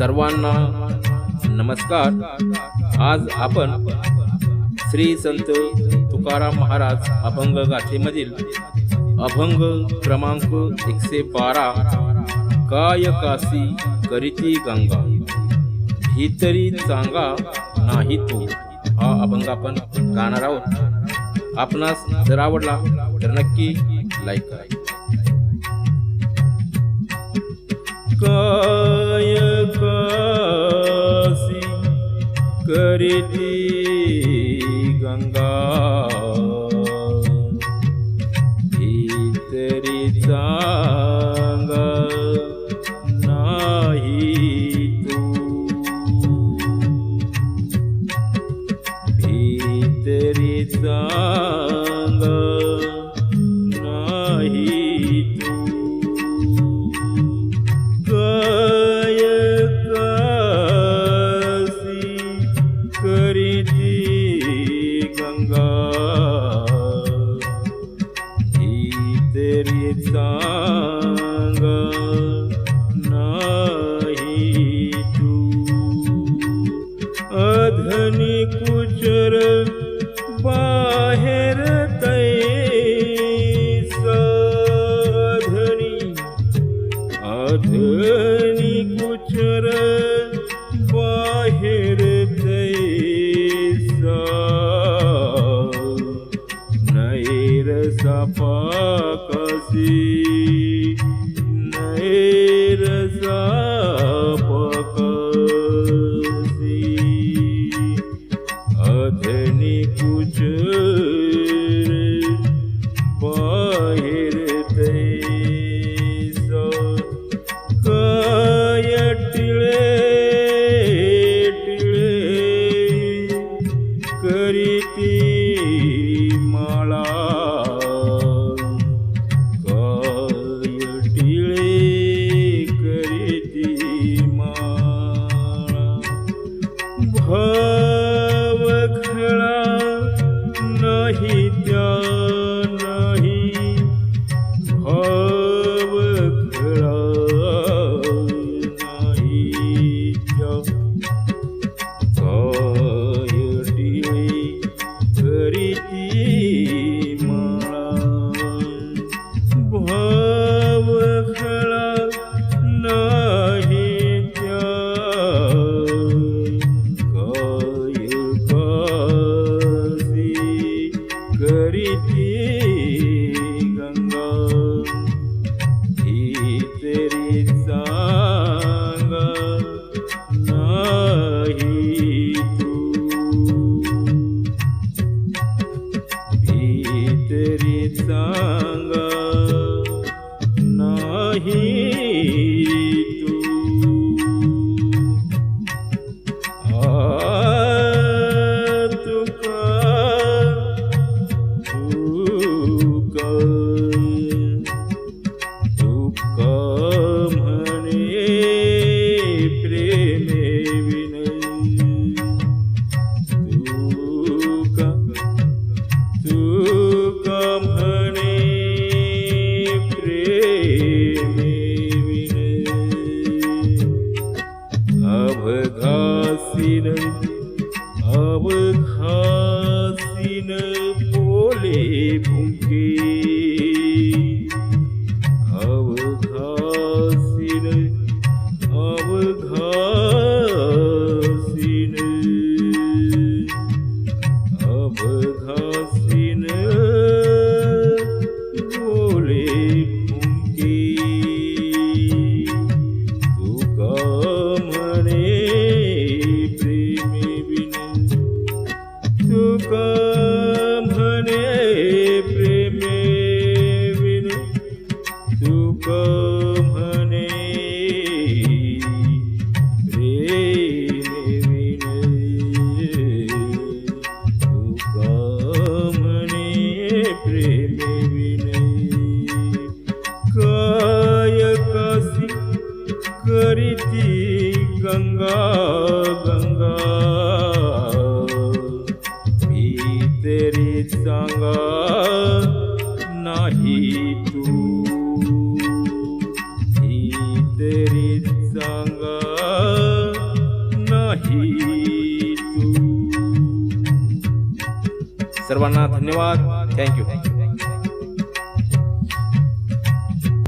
सर्वांना नमस्कार. आज आपण श्री संत तुकाराम महाराज अभंग गाथेमधील अभंग क्रमांक एकशे बारा काय कासी करीती गंगा? भीतरी चांगा नाही तो. हा अभंग आपण गाणार आहोत. आपणास जर आवडला तर नक्की लाईक करा. करीती गंगा कुचर बाहेर तै साधनी अधनी कुचर बाहेर तै सा नैर सापाकसी करीती Dee. પ્રેમે વિનુ સુખ गंगा सर्वान धन्यवाद तू। ही तेरी यू तू। धन्यवाद।